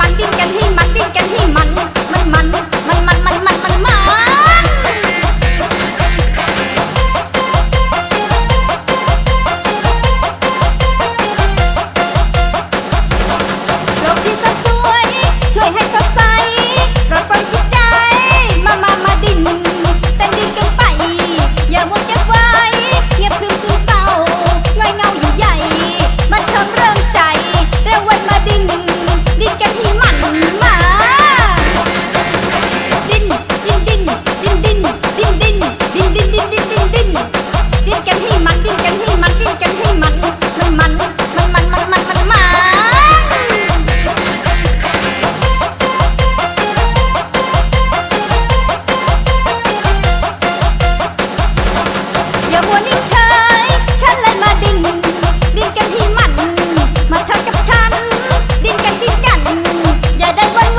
มันดิ้นกันให้มันดิ้นกันให้มัน มันมันมันมันมันมันมัน that one.